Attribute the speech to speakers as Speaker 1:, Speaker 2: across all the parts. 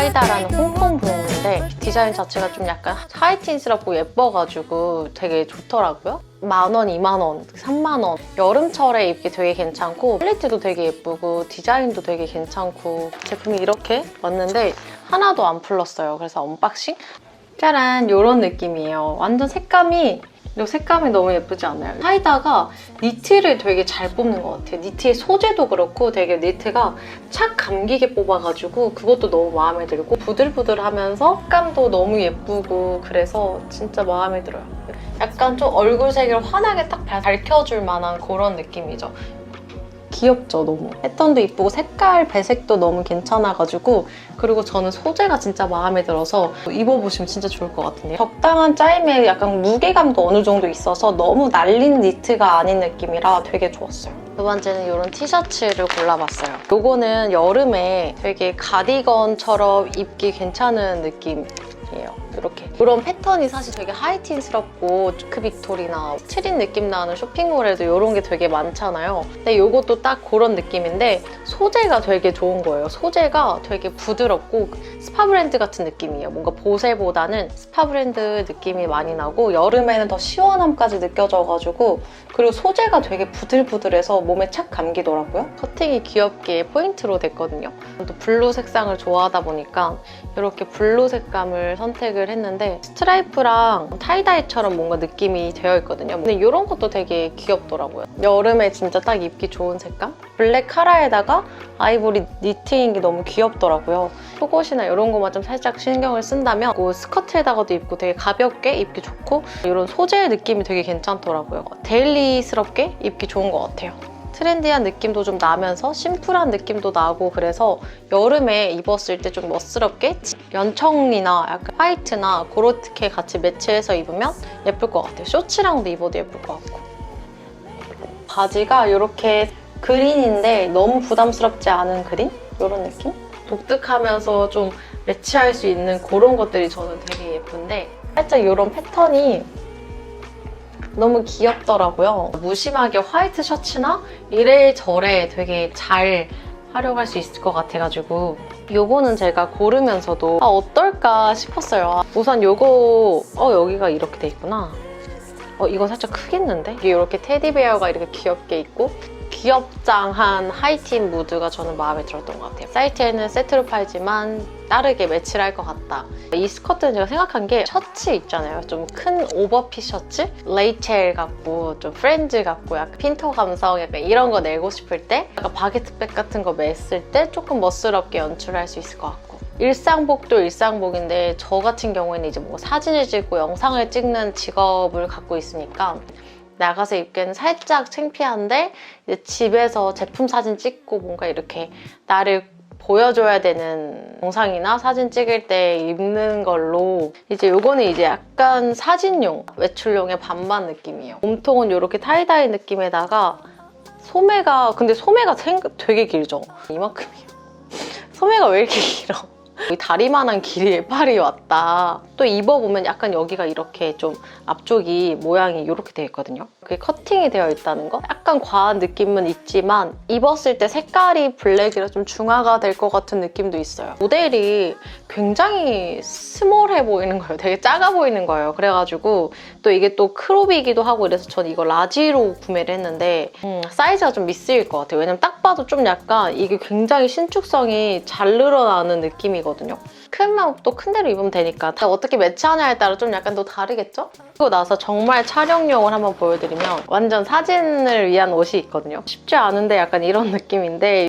Speaker 1: 하이다라는 홍콩 브랜드인데 디자인 자체가 좀 약간 하이틴스럽고 예뻐가지고 되게 좋더라고요. 만 원, 이만 원, 삼만 원. 여름철에 입기 되게 괜찮고 퀄리티도 되게 예쁘고 디자인도 되게 괜찮고 제품이 이렇게 왔는데 하나도 안 풀렸어요. 그래서 언박싱 짜란 이런 느낌이에요. 완전 색감이 이 색감이 너무 예쁘지 않아요? 하이다가 니트를 되게 잘 뽑는 것 같아요. 니트의 소재도 그렇고 되게 니트가 착 감기게 뽑아가지고 그것도 너무 마음에 들고 부들부들하면서 색감도 너무 예쁘고 그래서 진짜 마음에 들어요. 약간 좀 얼굴색을 환하게 딱 밝혀줄 만한 그런 느낌이죠. 귀엽죠, 너무. 패턴도 이쁘고 색깔 배색도 너무 괜찮아가지고 그리고 저는 소재가 진짜 마음에 들어서 입어보시면 진짜 좋을 것 같은데요. 적당한 짜임에 약간 무게감도 어느 정도 있어서 너무 날린 니트가 아닌 느낌이라 되게 좋았어요. 두 번째는 이런 티셔츠를 골라봤어요. 요거는 여름에 되게 가디건처럼 입기 괜찮은 느낌이에요. 이렇게 이런 패턴이 사실 되게 하이틴스럽고 주크 빅토리나 트린 느낌 나는 쇼핑몰에도 이런 게 되게 많잖아요. 근데 이것도 딱 그런 느낌인데 소재가 되게 좋은 거예요. 소재가 되게 부드럽고 스파 브랜드 같은 느낌이에요. 뭔가 보세보다는 스파 브랜드 느낌이 많이 나고 여름에는 더 시원함까지 느껴져가지고 그리고 소재가 되게 부들부들해서 몸에 착 감기더라고요. 커팅이 귀엽게 포인트로 됐거든요. 또 블루 색상을 좋아하다 보니까 이렇게 블루 색감을 선택을 했는데 스트라이프랑 타이다이처럼 뭔가 느낌이 되어 있거든요. 근데 이런 것도 되게 귀엽더라고요. 여름에 진짜 딱 입기 좋은 색감? 블랙 카라에다가 아이보리 니트인 게 너무 귀엽더라고요. 속옷이나 이런 거만 좀 살짝 신경을 쓴다면 그 스커트에다가도 입고 되게 가볍게 입기 좋고 이런 소재의 느낌이 되게 괜찮더라고요. 데일리스럽게 입기 좋은 것 같아요. 트렌디한 느낌도 좀 나면서 심플한 느낌도 나고 그래서 여름에 입었을 때 좀 멋스럽게 연청이나 약간 화이트나 그렇게 같이 매치해서 입으면 예쁠 것 같아요. 쇼츠랑도 입어도 예쁠 것 같고. 바지가 이렇게 그린인데 너무 부담스럽지 않은 그린? 이런 느낌? 독특하면서 좀 매치할 수 있는 그런 것들이 저는 되게 예쁜데 살짝 이런 패턴이 너무 귀엽더라고요. 무심하게 화이트 셔츠나 이래저래 되게 잘 활용할 수 있을 것 같아가지고 요거는 제가 고르면서도 아, 어떨까 싶었어요. 우선 요거 어 여기가 이렇게 돼 있구나. 어 이거 살짝 크겠는데? 이게 이렇게 테디베어가 이렇게 귀엽게 있고 귀엽장한 하이틴 무드가 저는 마음에 들었던 것 같아요. 사이트에는 세트로 팔지만 다르게 매치를 할 것 같다. 이 스커트는 제가 생각한 게 셔츠 있잖아요. 좀 큰 오버핏 셔츠? 레이첼 같고 좀 프렌즈 같고 약간 핀터 감성 약간 이런 거 내고 싶을 때 약간 바게트백 같은 거 맸을 때 조금 멋스럽게 연출할 수 있을 것 같고 일상복도 일상복인데 저 같은 경우에는 이제 뭐 사진을 찍고 영상을 찍는 직업을 갖고 있으니까 나가서 입기에는 살짝 창피한데 이제 집에서 제품 사진 찍고 뭔가 이렇게 나를 보여줘야 되는 영상이나 사진 찍을 때 입는 걸로 이제 요거는 이제 약간 사진용 외출용의 반반 느낌이에요. 몸통은 이렇게 타이다이 느낌에다가 소매가 근데 소매가 생- 되게 길죠? 이만큼이요. 소매가 왜 이렇게 길어? 이 다리만한 길이의 팔이 왔다. 또 입어보면 약간 여기가 이렇게 좀 앞쪽이 모양이 이렇게 되어 있거든요. 그게 커팅이 되어 있다는 거? 약간 과한 느낌은 있지만 입었을 때 색깔이 블랙이라 좀 중화가 될 것 같은 느낌도 있어요. 모델이 굉장히 스몰해 보이는 거예요. 되게 작아 보이는 거예요. 그래가지고 또 이게 또 크롭이기도 하고 이래서 저는 이거 라지로 구매를 했는데 음, 사이즈가 좀 미스일 것 같아요. 왜냐면 딱 봐도 좀 약간 이게 굉장히 신축성이 잘 늘어나는 느낌이거든요. 크면 또큰 대로 입으면 되니까 어떻게 매치하냐에 따라 좀 약간 또 다르겠죠? 그리고 나서 정말 촬영용을 한번 보여드리면 완전 사진을 위한 옷이 있거든요. 쉽지 않은데 약간 이런 느낌인데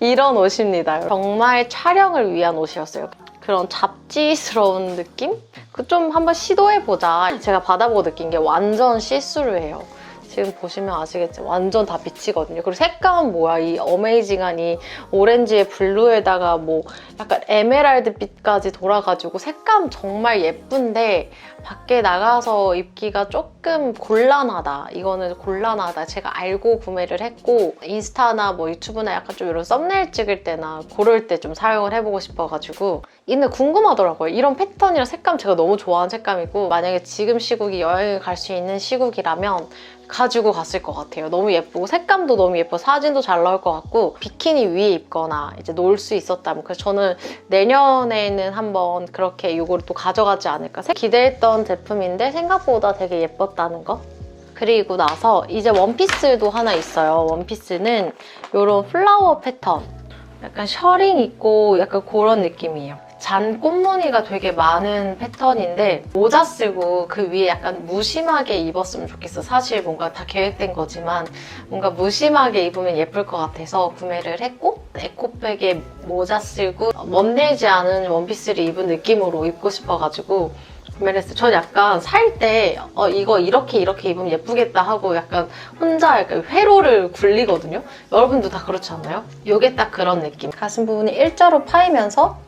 Speaker 1: 이런 옷입니다. 정말 촬영을 위한 옷이었어요. 그런 잡지스러운 느낌? 그 좀 한번 시도해보자. 제가 받아보고 느낀 게 완전 시스루예요. 지금 보시면 아시겠지만 완전 다 비치거든요. 그리고 색감은 뭐야? 이 어메이징한 이 오렌지에 블루에다가 뭐 약간 에메랄드 빛까지 돌아가지고 색감 정말 예쁜데 밖에 나가서 입기가 조금 곤란하다. 이거는 곤란하다. 제가 알고 구매를 했고 인스타나 뭐 유튜브나 약간 좀 이런 썸네일 찍을 때나 그럴 때좀 사용을 해보고 싶어가지고 이는 궁금하더라고요. 이런 패턴이랑 색감 제가 너무 좋아하는 색감이고 만약에 지금 시국이 여행을 갈 수 있는 시국이라면 가지고 갔을 것 같아요. 너무 예쁘고 색감도 너무 예뻐 사진도 잘 나올 것 같고 비키니 위에 입거나 이제 놀 수 있었다면 그래서 저는 내년에는 한번 그렇게 이거를 또 가져가지 않을까 기대했던 제품인데 생각보다 되게 예뻤다는 거. 그리고 나서 이제 원피스도 하나 있어요. 원피스는 이런 플라워 패턴. 약간 셔링 있고 약간 그런 느낌이에요. 잔 꽃무늬가 되게 많은 패턴인데 모자 쓰고 그 위에 약간 무심하게 입었으면 좋겠어. 사실 뭔가 다 계획된 거지만 뭔가 무심하게 입으면 예쁠 것 같아서 구매를 했고 에코백에 모자 쓰고 멋내지 않은 원피스를 입은 느낌으로 입고 싶어가지고 구매를 했어요. 전 약간 살 때 어, 이거 이렇게 이렇게 입으면 예쁘겠다 하고 약간 혼자 약간 회로를 굴리거든요. 여러분도 다 그렇지 않나요? 이게 딱 그런 느낌. 가슴 부분이 일자로 파이면서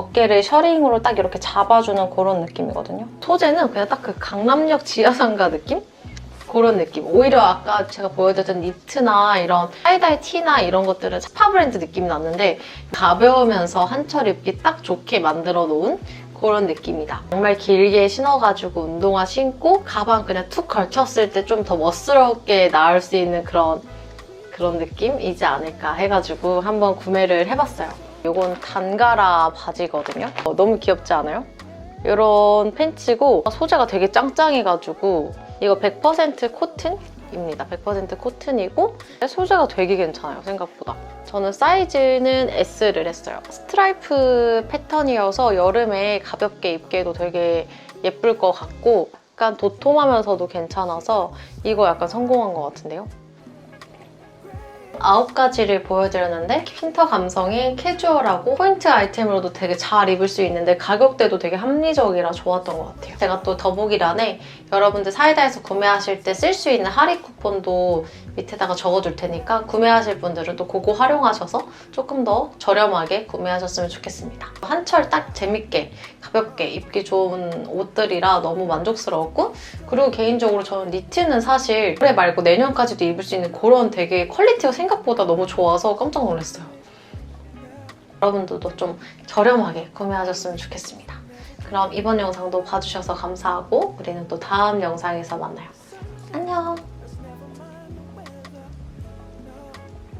Speaker 1: 어깨를 셔링으로 딱 이렇게 잡아주는 그런 느낌이거든요. 소재는 그냥 딱 그 강남역 지하상가 느낌? 그런 느낌. 오히려 아까 제가 보여드렸던 니트나 이런 타이다이 티나 이런 것들은 스파 브랜드 느낌이 났는데 가벼우면서 한철 입기 딱 좋게 만들어 놓은 그런 느낌이다. 정말 길게 신어가지고 운동화 신고 가방 그냥 툭 걸쳤을 때 좀 더 멋스럽게 나올 수 있는 그런 그런 느낌이지 않을까 해가지고 한번 구매를 해봤어요. 이건 단가라 바지거든요. 어, 너무 귀엽지 않아요? 이런 팬츠고 소재가 되게 짱짱해가지고 이거 100% 코튼입니다. 100% 코튼이고 소재가 되게 괜찮아요 생각보다. 저는 사이즈는 S를 했어요. 스트라이프 패턴이어서 여름에 가볍게 입기에도 되게 예쁠 것 같고 약간 도톰하면서도 괜찮아서 이거 약간 성공한 것 같은데요. 아홉 가지를 보여드렸는데 핀터 감성의 캐주얼하고 포인트 아이템으로도 되게 잘 입을 수 있는데 가격대도 되게 합리적이라 좋았던 것 같아요. 제가 또 더보기란에 여러분들 사이다에서 구매하실 때 쓸 수 있는 할인 쿠폰도 밑에다가 적어둘 테니까 구매하실 분들은 또 그거 활용하셔서 조금 더 저렴하게 구매하셨으면 좋겠습니다. 한철 딱 재밌게 가볍게 입기 좋은 옷들이라 너무 만족스러웠고 그리고 개인적으로 저는 니트는 사실 올해 말고 내년까지도 입을 수 있는 그런 되게 퀄리티가 생각보다 너무 좋아서 깜짝 놀랐어요. 여러분들도 좀 저렴하게 구매하셨으면 좋겠습니다. 그럼 이번 영상도 봐주셔서 감사하고 우리는 또 다음 영상에서 만나요.